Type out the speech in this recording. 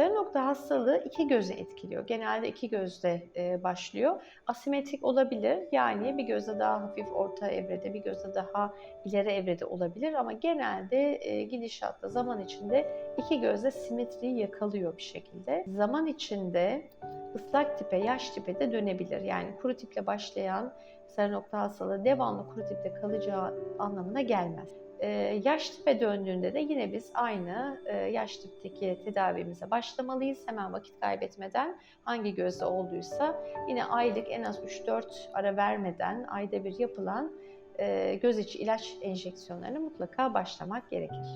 sarı nokta hastalığı iki gözü etkiliyor. Genelde iki gözde e, başlıyor. Asimetrik olabilir. Yani bir gözde daha hafif orta evrede, bir gözde daha ileri evrede olabilir ama genelde e, gidişatta zaman içinde iki gözde simetriyi yakalıyor bir şekilde. Zaman içinde ıslak tipe, yaş tipe de dönebilir. Yani kuru tiple başlayan sarı nokta hastalığı devamlı kuru tipte kalacağı anlamına gelmez. Ee, yaş tipe döndüğünde de yine biz aynı e, yaş tipteki tedavimize başlamalıyız. Hemen vakit kaybetmeden hangi gözde olduysa yine aylık en az 3-4 ara vermeden ayda bir yapılan e, göz içi ilaç enjeksiyonlarına mutlaka başlamak gerekir.